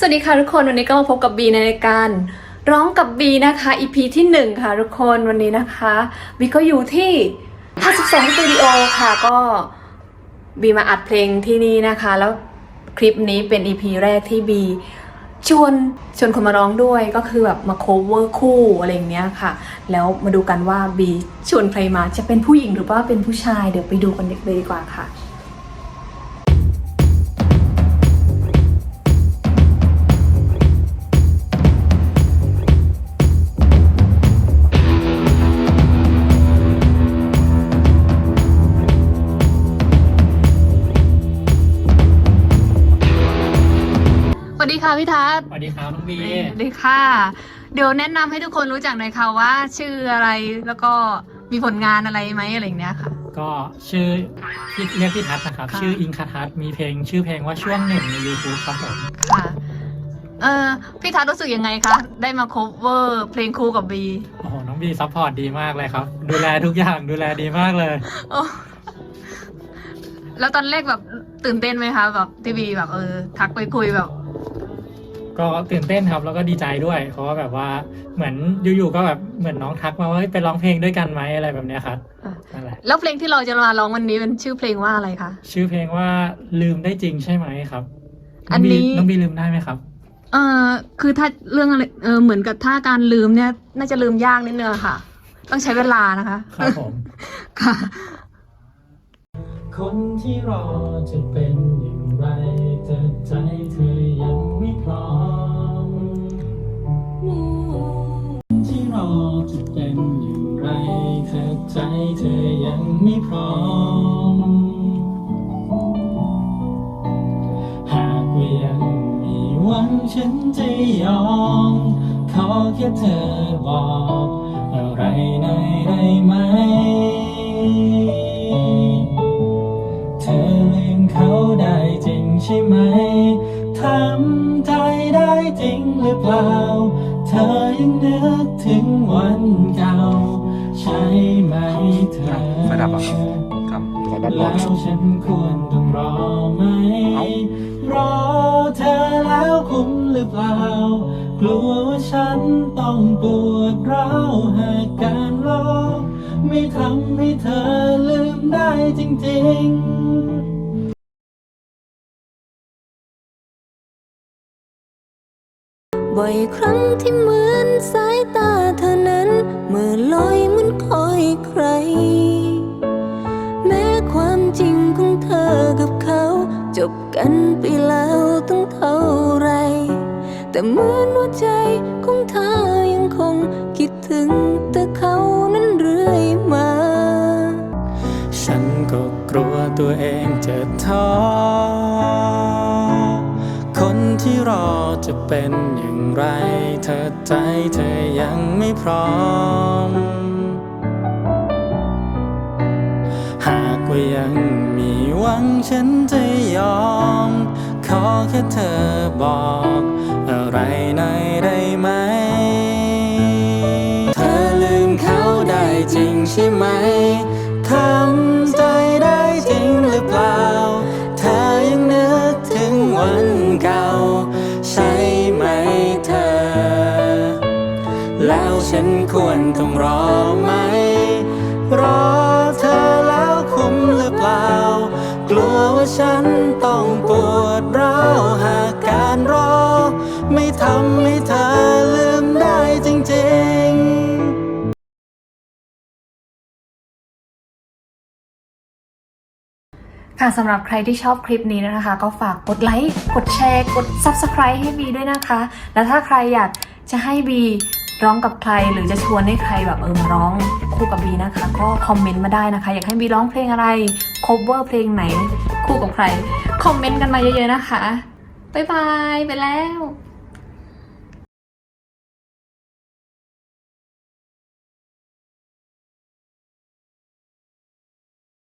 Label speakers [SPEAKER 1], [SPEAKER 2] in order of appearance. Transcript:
[SPEAKER 1] สวัสดีค่ะทุกคนวันนี้ก็มาพบกับบีในรายการร้องกับบีนะคะ EP ที่ 1 ค่ะทุกคนวันนี้นะคะบีก็อยู่ที่52สตูดิโอค่ะก็บีมาอัดเพลงที่นี่นะคะ แล้วคลิปนี้เป็น EP แรกที่บีชวนชวนคนมาร้องด้วยก็คือแบบมา cover คู่อะไรอย่างเนี้ยค่ะ แล้วมาดูกันว่าบีชวนใครมาจะเป็นผู้หญิงหรือว่าเป็นผู้ชายเดี๋ยวไปดูกันเลยดีกว่าค่ะ ค่ะพี่ทัศน์
[SPEAKER 2] สวัสดีครับน้องบี
[SPEAKER 1] สวัสดีค่ะ เดี๋ยวแนะนำให้ทุกคนรู้จักหน่อยค่ะว่า ชื่ออะไรแล้วก็มีผลงานอะไรไหมอะไรอย่างเนี้ยค่ะ
[SPEAKER 2] ก็ชื่อพี่เรียกพี่ทัศน์นะครับ
[SPEAKER 1] ค่ะ
[SPEAKER 2] ชื่ออิงคทัศน์มีเพลงชื่อเพลงว่าช่วงหนึ่งใน YouTube ครับผม
[SPEAKER 1] ค่ะเออพี่ทัศน์รู้สึกยังไงคะได้มา cover เพลงคู่กับบี
[SPEAKER 2] โอ้โหน้องบีซัพพอร์ตดีมากเลยครับ ดูแลทุกอย่างดูแลดีมากเลย
[SPEAKER 1] โอ้แล้วตอนแรกแบบตื่นเต้นไหมคะแบบที่บีแบบเออทักไปคุยแบบ
[SPEAKER 2] ก็ตื่นเต้นครับแล้วก็ดีใจด้วยเพราะว่าแบบว่าเหมือนอยู่ๆก็แบบเหมือนน้องทักมาว่าเฮ้ยไปร้องเพลงด้วยกันไหมอะไรแบบเนี้ยครับ
[SPEAKER 1] อะ
[SPEAKER 2] นั่นแหละ
[SPEAKER 1] แล้วเพลงที่เราจะมาร้องวันนี้เป็นชื่อเพลงว่าอะไรคะ
[SPEAKER 2] ชื่อเพลงว่าลืมได้จริงใช่ไหมครับ
[SPEAKER 1] อันนี้
[SPEAKER 2] น้องบีน้องบีลืมได้ไหมครับ
[SPEAKER 1] เออคือถ้าเรื่องอะไรเออเหมือนกับถ้าการลืมเนี่ยน่าจะลืมยากนิดนึงอะค่ะ ต้องใช้เวลานะคะ
[SPEAKER 2] ครับผม
[SPEAKER 1] ค่ะ
[SPEAKER 2] คนที่รอจะเป็นอย่างไรแต่ใจ เธอยังไม่พร้อม หากว่ายังมีหวังฉันจะยอม ขอแค่เธอบอก อะไรหน่อยได้ไหม เธอลืมเขาได้จริงใช่ไหม ทำใจได้จริงหรือเปล่า เธอยังนึกถึงวันเก่า ใช่ไหมเธอ
[SPEAKER 3] ไฟดับอะครับขอดับก่อน
[SPEAKER 2] แล้วฉันควรต้องรอไหมรอเธอแล้วคุ้มหรือเปล่า กลัวว่าฉันต้องปวดร้าวหากการรอ ไม่ทำให้เธอลืมได้จริงๆ
[SPEAKER 4] บ่อยครั้งที่เหมือนสายตาเธอ เมื่อลอยเหมันคอยใคร แม้ความจริงของเธอกับเขา จบกันไปแล้วตั้งเท่าไร แต่เหมือนว่าใจของเธอยังคงคิดถึงแต่เขานั้นเรื่อยมา
[SPEAKER 2] ฉันก็กลัวตัวเองจะท้อ จะเป็นอย่างไร เธอใจเธอยังไม่พร้อม หากว่ายังมีหวังฉันจะยอม ขอแค่เธอบอก อะไรหน่อยได้ไหม เธอลืมเขาได้จริงใช่ไหม ฉันควรต้องรอไหม รอเธอแล้วคุ้มหรือเปล่า กลัวว่าฉันต้องปวดร้าวหากการรอ ไม่ทำให้เธอลืมได้จริงๆ
[SPEAKER 1] ค่ะสำหรับใครที่ชอบคลิปนี้นะคะ ก็ฝากกดไลค์ กดแชร์ กด Subscribe ให้บีด้วยนะคะ แล้วถ้าใครอยากจะให้บี ร้องกับใครหรือจะชวนให้ใครแบบเออมาร้องคู่กับบีนะคะ ก็คอมเมนต์มาได้นะคะ อยากให้บีร้องเพลงอะไรคบเวอร์เพลงไหน คู่กับใคร คอมเมนต์กันมาเยอะๆนะคะบ๊ายบายไปแล้ว